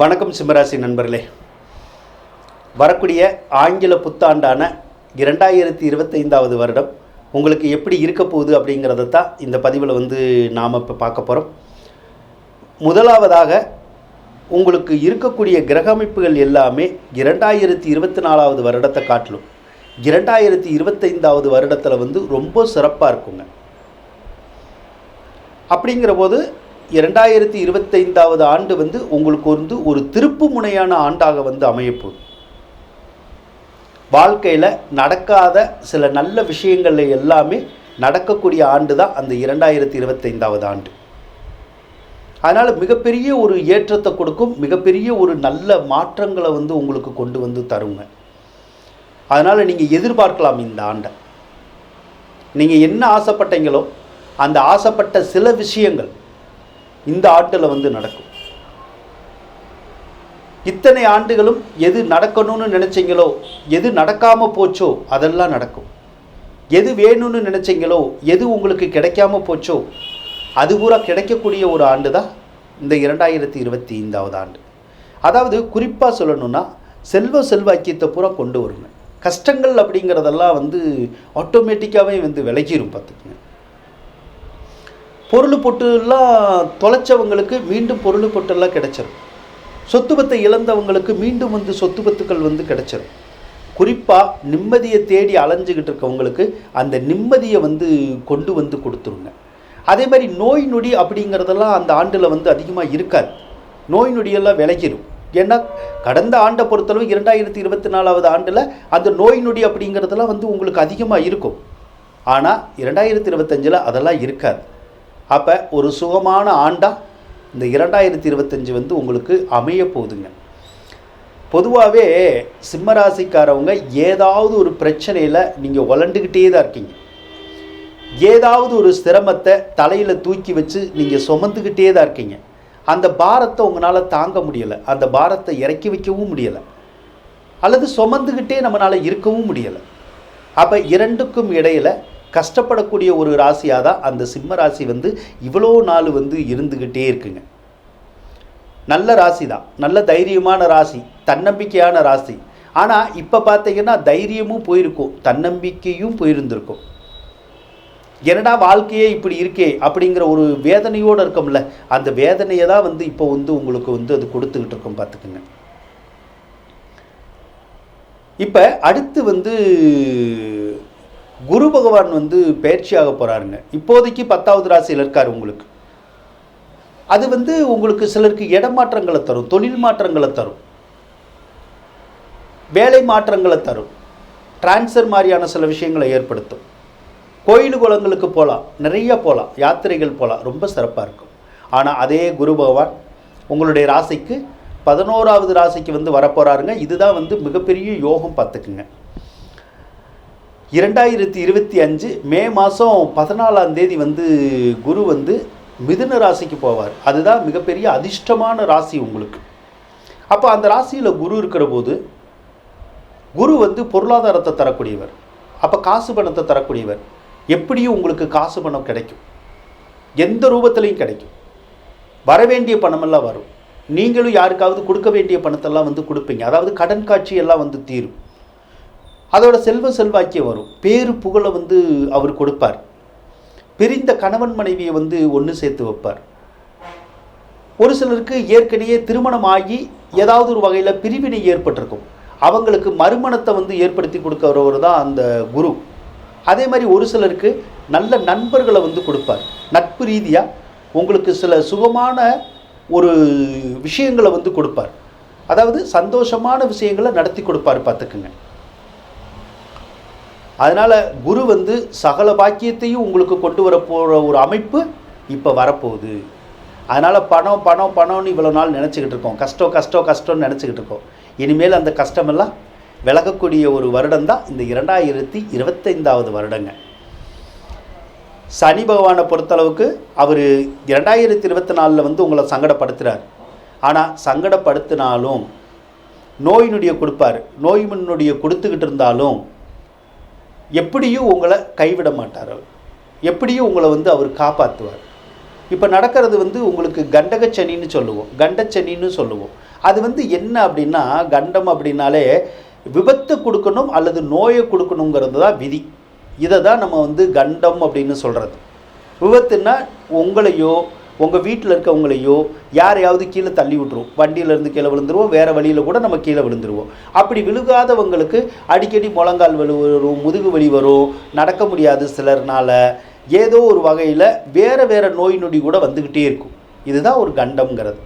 வணக்கம் சிம்மராசி நண்பர்களே. வரக்கூடிய ஆங்கில புத்தாண்டான இரண்டாயிரத்தி இருபத்தைந்தாவது வருடம் உங்களுக்கு எப்படி இருக்க போகுது அப்படிங்கிறத தான் இந்த பதிவில் வந்து நாம் இப்போ பார்க்க போகிறோம் முதலாவதாக உங்களுக்கு இருக்கக்கூடிய கிரக அமைப்புகள் எல்லாமே இரண்டாயிரத்தி இருபத்தி நாலாவது வருடத்தை காட்டிலும் இரண்டாயிரத்தி இருபத்தைந்தாவது வருடத்தில் வந்து ரொம்ப சிறப்பாக இருக்குங்க. அப்படிங்கிற போது இரண்டாயிரத்தி இருபத்தைந்தாவது ஆண்டு வந்து உங்களுக்கு வந்து ஒரு திருப்பு முனையான ஆண்டாக வந்து அமையப்போகுது. வாழ்க்கையில் நடக்காத சில நல்ல விஷயங்கள் எல்லாமே நடக்கக்கூடிய ஆண்டு தான் அந்த இரண்டாயிரத்தி இருபத்தைந்தாவது ஆண்டு. அதனால் மிகப்பெரிய ஒரு ஏற்றத்தை கொடுக்கும் மிகப்பெரிய ஒரு நல்ல மாற்றங்களை வந்து உங்களுக்கு கொண்டு வந்து தருங்க. அதனால் நீங்கள் எதிர்பார்க்கலாம் இந்த ஆண்டை. நீங்கள் என்ன ஆசைப்பட்டீங்களோ அந்த ஆசைப்பட்ட சில விஷயங்கள் இந்த ஆண்டில் வந்து நடக்கும். இத்தனை ஆண்டுகளும் எது நடக்கணும்னு நினச்சிங்களோ எது நடக்காமல் போச்சோ அதெல்லாம் நடக்கும். எது வேணும்னு நினச்சிங்களோ எது உங்களுக்கு கிடைக்காம போச்சோ அது பூரா கிடைக்கக்கூடிய ஒரு ஆண்டு தான் இந்த இரண்டாயிரத்தி இருபத்தி ஐந்தாவது ஆண்டு. அதாவது குறிப்பாக சொல்லணும்னா செல்வ செல்வாக்கியத்தை பூரா கொண்டு வருங்க. கஷ்டங்கள் அப்படிங்கிறதெல்லாம் வந்து ஆட்டோமேட்டிக்காகவே வந்து விலகிடும் பார்த்துக்குங்க. பொருள் பொட்டுலாம் தொலைச்சவங்களுக்கு மீண்டும் பொருள் பொட்டெல்லாம் கிடைச்சிரும். சொத்து பத்தை இழந்தவங்களுக்கு மீண்டும் வந்து சொத்து பத்துக்கள் வந்து கிடைச்சிரும். குறிப்பாக நிம்மதியை தேடி அலைஞ்சிக்கிட்டு இருக்கவங்களுக்கு அந்த நிம்மதியை வந்து கொண்டு வந்து கொடுத்துருங்க. அதே மாதிரி நோய் நொடி அப்படிங்கிறதெல்லாம் அந்த ஆண்டில் வந்து அதிகமாக இருக்காது. நோய் நொடியெல்லாம் விலகிடும் ஏன்னா கடந்த ஆண்டை பொறுத்தளவு இரண்டாயிரத்தி இருபத்தி நாலாவது ஆண்டில் அந்த நோய் நொடி அப்படிங்கிறதெல்லாம் வந்து உங்களுக்கு அதிகமாக இருக்கும். ஆனால் இரண்டாயிரத்தி இருபத்தஞ்சில் அதெல்லாம் இருக்காது. அப்போ ஒரு சுகமான ஆண்டாக இந்த இரண்டாயிரத்தி இருபத்தஞ்சி வந்து உங்களுக்கு அமைய போகுதுங்க பொதுவாகவே சிம்மராசிக்காரவங்க ஏதாவது ஒரு பிரச்சனையில் நீங்கள் வளர்ந்துக்கிட்டே தான் இருக்கீங்க. ஏதாவது ஒரு சிரமத்தை தலையில் தூக்கி வச்சு நீங்கள் சுமந்துக்கிட்டே தான் இருக்கீங்க. அந்த பாரத்தை உங்களால் தாங்க முடியலை. அந்த பாரத்தை இறக்கி வைக்கவும் முடியலை. அல்லது சுமந்துக்கிட்டே நம்மளால் இருக்கவும் முடியலை. அப்போ இரண்டுக்கும் இடையில் கஷ்டப்படக்கூடிய ஒரு ராசியாக தான் அந்த சிம்ம ராசி வந்து இவ்வளோ நாள் வந்து இருந்துக்கிட்டே இருக்குங்க. நல்ல ராசி தான். நல்ல தைரியமான ராசி. தன்னம்பிக்கையான ராசி. ஆனால் இப்போ பார்த்தீங்கன்னா தைரியமும் போயிருக்கும். தன்னம்பிக்கையும் போயிருந்திருக்கும். என்னடா வாழ்க்கையே இப்படி இருக்கே அப்படிங்கிற ஒரு வேதனையோடு இருக்கோம்ல அந்த வேதனையை தான் வந்து இப்போ வந்து உங்களுக்கு வந்து அது கொடுத்துக்கிட்டு இருக்கோம் பார்த்துக்குங்க இப்போ அடுத்து வந்து குரு பகவான் வந்து பயிற்சியாக போகிறாருங்க இப்போதைக்கு பத்தாவது ராசியில் இருக்கார் உங்களுக்கு. அது வந்து உங்களுக்கு சிலருக்கு இடமாற்றங்களை தரும் தொழில் மாற்றங்களை தரும். வேலை மாற்றங்களை தரும். டிரான்ஸ்ஃபர் மாதிரியான சில விஷயங்களை ஏற்படுத்தும். கோயில் குளங்களுக்கு போகலாம் நிறைய போகலாம் யாத்திரைகள் போகலாம் ரொம்ப சிறப்பாக இருக்கும். ஆனால் அதே குரு பகவான் உங்களுடைய ராசிக்கு பதினோராவது ராசிக்கு வந்து வரப்போகிறாருங்க இதுதான் வந்து மிகப்பெரிய யோகம் பார்த்துக்குங்க. இரண்டாயிரத்தி இருபத்தி அஞ்சு மே மாதம் பதினாலாம் தேதி வந்து குரு வந்து மிதுன ராசிக்கு போவார். அதுதான் மிகப்பெரிய அதிர்ஷ்டமான ராசி உங்களுக்கு. அப்போ அந்த ராசியில் குரு இருக்கிற போது குரு வந்து பொருளாதாரத்தை தரக்கூடியவர். அப்போ காசு பணத்தை தரக்கூடியவர். எப்படியும் உங்களுக்கு காசு பணம் கிடைக்கும். எந்த ரூபத்திலையும் கிடைக்கும். வர வேண்டிய பணமெல்லாம் வரும். நீங்களும் யாருக்காவது கொடுக்க வேண்டிய பணத்தெல்லாம் வந்து கொடுப்பீங்க. அதாவது கடன் காட்சியெல்லாம் வந்து தீரும். அதோட செல்வ செல்வாக்கியம் வரும். பேரு புகழை வந்து அவர் கொடுப்பார். பிரிந்த கணவன் மனைவியை வந்து ஒன்று சேர்த்து வைப்பார். ஒரு சிலருக்கு ஏற்கனவே திருமணம் ஆகி ஏதாவது ஒரு வகையில் பிரிவினை ஏற்பட்டிருக்கும். அவங்களுக்கு மறுமணத்தை வந்து ஏற்படுத்தி கொடுக்கிறவர் தான் அந்த குரு. அதே மாதிரி ஒரு சிலருக்கு நல்ல நண்பர்களை வந்து கொடுப்பார். நட்பு ரீதியாக உங்களுக்கு சில சுகமான ஒரு விஷயங்களை வந்து கொடுப்பார். அதாவது சந்தோஷமான விஷயங்களை நடத்தி கொடுப்பார் பார்த்துக்குங்க. அதனால் குரு வந்து சகல பாக்கியத்தையும் உங்களுக்கு கொண்டு வர போகிற ஒரு அமைப்பு இப்போ வரப்போகுது. அதனால் பணம் பணம் பணம்னு இவ்வளோ நாள் நினச்சிக்கிட்டு இருக்கோம். கஷ்டம் கஷ்டம் கஷ்டம்னு நினச்சிக்கிட்டு இருக்கோம். இனிமேல் அந்த கஷ்டமெல்லாம் விலகக்கூடிய ஒரு வருடம் தான் இந்த இரண்டாயிரத்தி இருபத்தைந்தாவது வருடங்க. சனி பகவானை பொறுத்தளவுக்கு அவர் இரண்டாயிரத்தி இருபத்தி நாலில் வந்து உங்களை சங்கடப்படுத்துகிறார் ஆனால் சங்கடப்படுத்தினாலும் நோயினுடைய கொடுப்பார். நோய் முன்னுடைய கொடுத்துக்கிட்டு இருந்தாலும் எப்படியும் உங்களை கைவிட மாட்டார் அவர். எப்படியும் உங்களை வந்து அவர் காப்பாற்றுவார் இப்போ நடக்கிறது வந்து உங்களுக்கு கண்டகச்சனின்னு சொல்லுவோம். கண்டச்சனின்னு சொல்லுவோம். அது வந்து என்ன அப்படின்னா கண்டம் அப்படின்னாலே விபத்து கொடுக்கணும் அல்லது நோயை கொடுக்கணுங்கிறது தான் விதி. இதை தான் நம்ம வந்து கண்டம் அப்படின்னு சொல்கிறது விபத்துன்னா உங்களையோ உங்கள் வீட்டில் இருக்கவங்களையோ யாரையாவது கீழே தள்ளி விட்டுரும். வண்டியிலேருந்து கீழே விழுந்துருவோம். வேறு வழியில் கூட நம்ம கீழே விழுந்துருவோம். அப்படி விழுகாதவங்களுக்கு அடிக்கடி முழங்கால் வலி வரும் முதுகு வலி வரும். நடக்க முடியாது சிலர்னால ஏதோ ஒரு வகையில் வேறு வேறு நோய் நொடி கூட வந்துக்கிட்டே இருக்கும். இதுதான் ஒரு கண்டம்ங்கிறது.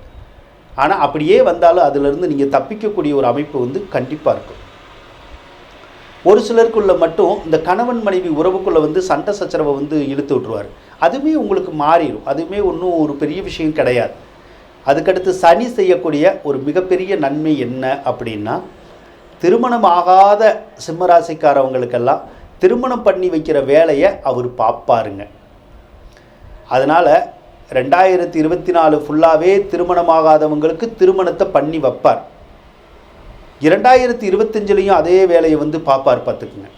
ஆனால் அப்படியே வந்தாலும் அதிலிருந்து நீங்கள் தப்பிக்கக்கூடிய ஒரு அமைப்பு வந்து கண்டிப்பாக இருக்கும். ஒரு சிலருக்குள்ள மட்டும் இந்த கணவன் மனைவி உறவுக்குள்ளே வந்து சண்டை சச்சரவை வந்து இழுத்து விட்ருவார் அதுவுமே உங்களுக்கு மாறிடும் அதுவுமே ஒன்றும் ஒரு பெரிய விஷயம் கிடையாது. அதுக்கடுத்து சனி செய்யக்கூடிய ஒரு மிகப்பெரிய நன்மை என்ன அப்படின்னா திருமணம் ஆகாத சிம்மராசிக்காரவங்களுக்கெல்லாம் திருமணம் பண்ணி வைக்கிற வேலையை அவர் பார்ப்பாருங்க. அதனால் ரெண்டாயிரத்தி இருபத்தி நாலு ஃபுல்லாகவே திருமணமாகாதவங்களுக்கு திருமணத்தை பண்ணி வைப்பார். இரண்டாயிரத்தி இருபத்தஞ்சிலையும் அதே வேலையை வந்து பார்ப்பார் பார்த்துக்குங்க.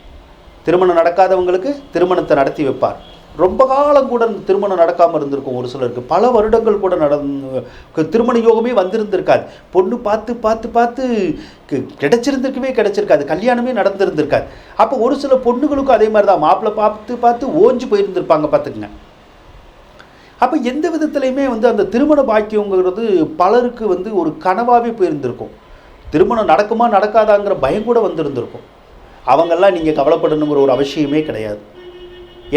திருமணம் நடக்காதவங்களுக்கு திருமணத்தை நடத்தி வைப்பார். ரொம்ப காலம் கூட திருமணம் நடக்காமல் இருந்திருக்கும் ஒரு சிலருக்கு. பல வருடங்கள் கூட நடந்து திருமண யோகமே வந்திருந்திருக்காது. பொண்ணு பார்த்து பார்த்து பார்த்து கி- கிடைச்சிருந்திருக்கவே கிடைச்சிருக்காது. கல்யாணமே நடந்திருந்திருக்காது. அப்போ ஒரு சில பொண்ணுகளுக்கும் அதே மாதிரி தான். மாப்பிள்ளை பார்த்து பார்த்து ஓஞ்சு போயிருந்திருப்பாங்க பார்த்துக்குங்க. அப்போ எந்த விதத்துலையுமே வந்து அந்த திருமண பாக்கியங்கிறது பலருக்கு வந்து ஒரு கனவாகவே போயிருந்திருக்கும். திருமணம் நடக்குமா நடக்காதாங்கிற பயம் கூட வந்திருந்திருக்கும். அவங்கெல்லாம் நீங்கள் கவலைப்படணுங்கிற ஒரு அவசியமே கிடையாது.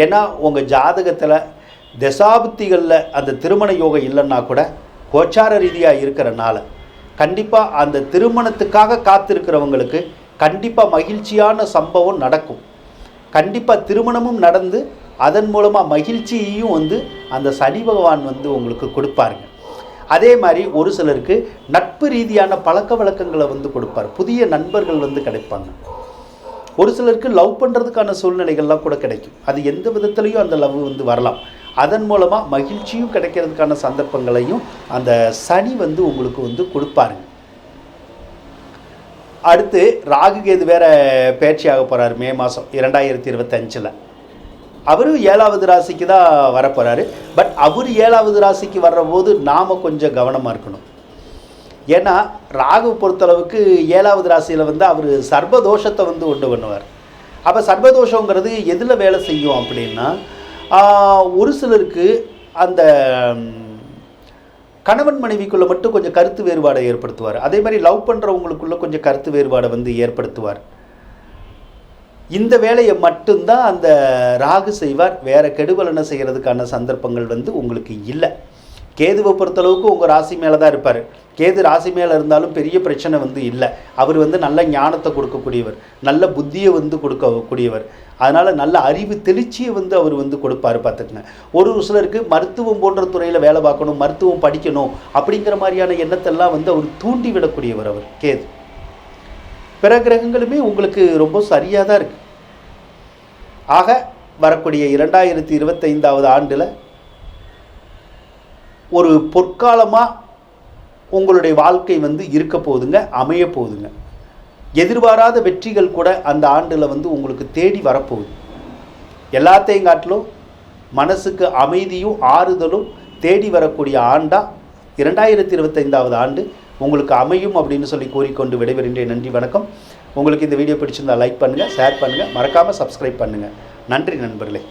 ஏன்னா உங்கள் ஜாதகத்தில் தசாபுத்திகளில் அந்த திருமண யோகம் இல்லைன்னா கூட கோச்சார ரீதியாக இருக்கிறனால கண்டிப்பாக அந்த திருமணத்துக்காக காத்திருக்கிறவங்களுக்கு கண்டிப்பாக மகிழ்ச்சியான சம்பவம் நடக்கும். கண்டிப்பாக திருமணமும் நடந்து அதன் மூலமாக மகிழ்ச்சியையும் வந்து அந்த சனி பகவான் வந்து உங்களுக்கு கொடுப்பாருங்க. அதே மாதிரி ஒரு சிலருக்கு நட்பு ரீதியான பழக்க வழக்கங்களை வந்து கொடுப்பார். புதிய நண்பர்கள் வந்து கிடைப்பாங்க. ஒரு சிலருக்கு லவ் பண்ணுறதுக்கான சூழ்நிலைகள்லாம் கூட கிடைக்கும். அது எந்த விதத்துலேயும் அந்த லவ் வந்து வரலாம். அதன் மூலமாக மகிழ்ச்சியும் கிடைக்கிறதுக்கான சந்தர்ப்பங்களையும் அந்த சனி வந்து உங்களுக்கு வந்து கொடுப்பாருங்க. அடுத்து ராகு கேது வேற பேச்சியாக போகிறார் மே மாதம் இரண்டாயிரத்தி இருபத்தஞ்சில் அவரும் ஏழாவது ராசிக்கு தான் வரப்போகிறாரு பட் அவர் ஏழாவது ராசிக்கு வர்ற போது நாம் கொஞ்சம் கவனமாக இருக்கணும். ஏன்னா ராகு பொறுத்தளவுக்கு ஏழாவது ராசியில் வந்து அவர் சர்வதோஷத்தை வந்து உண்டு பண்ணுவார். அப்போ சர்வதோஷங்கிறது எதில் வேலை செய்யும் அப்படின்னா ஒரு சிலருக்கு அந்த கணவன் மனைவிக்குள்ளே மட்டும் கொஞ்சம் கருத்து வேறுபாடை ஏற்படுத்துவார். அதே மாதிரி லவ் பண்ணுறவங்களுக்குள்ளே கொஞ்சம் கருத்து வேறுபாடை வந்து ஏற்படுத்துவார். இந்த வேலையை மட்டும்தான் அந்த ராகு செய்வார் வேற கெடுபலனை செய்கிறதுக்கான சந்தர்ப்பங்கள் வந்து உங்களுக்கு இல்லை. கேதுவை பொறுத்தளவுக்கு உங்கள் ராசி மேலே தான் இருப்பார். கேது ராசி மேலே இருந்தாலும் பெரிய பிரச்சனை வந்து இல்லை. அவர் வந்து நல்ல ஞானத்தை கொடுக்கக்கூடியவர் நல்ல புத்தியை வந்து கொடுக்கக்கூடியவர். அதனால் நல்ல அறிவு தெளிச்சியை வந்து அவர் வந்து கொடுப்பாரு பார்த்துக்குங்க. ஒரு சிலருக்கு மருத்துவம் போன்ற துறையில் வேலை பார்க்கணும் மருத்துவம் படிக்கணும் அப்படிங்கிற மாதிரியான எண்ணத்தெல்லாம் வந்து அவர் தூண்டி விடக்கூடியவர் அவர் கேது. பிற கிரகங்களுமே உங்களுக்கு ரொம்ப சரியாக தான் இருக்குது ஆக வரக்கூடிய இரண்டாயிரத்தி இருபத்தைந்தாவது ஆண்டில் ஒரு பொற்காலமாக உங்களுடைய வாழ்க்கை வந்து இருக்க போகுதுங்க அமைய போகுதுங்க எதிர்பாராத வெற்றிகள் கூட அந்த ஆண்டில் வந்து உங்களுக்கு தேடி வரப்போகுது. எல்லாத்தையும் காட்டிலும் மனசுக்கு அமைதியும் ஆறுதலும் தேடி வரக்கூடிய ஆண்டாக இரண்டாயிரத்தி இருபத்தைந்தாவது ஆண்டு உங்களுக்கு அமையும் அப்படின்னு சொல்லி கூறிக்கொண்டு விடைபெறுகின்றேன். நன்றி வணக்கம். உங்களுக்கு இந்த வீடியோ பிடிச்சிருந்தா லைக் பண்ணுங்கள் ஷேர் பண்ணுங்கள் மறக்காமல் சப்ஸ்கிரைப் பண்ணுங்கள் நன்றி நண்பர்களே.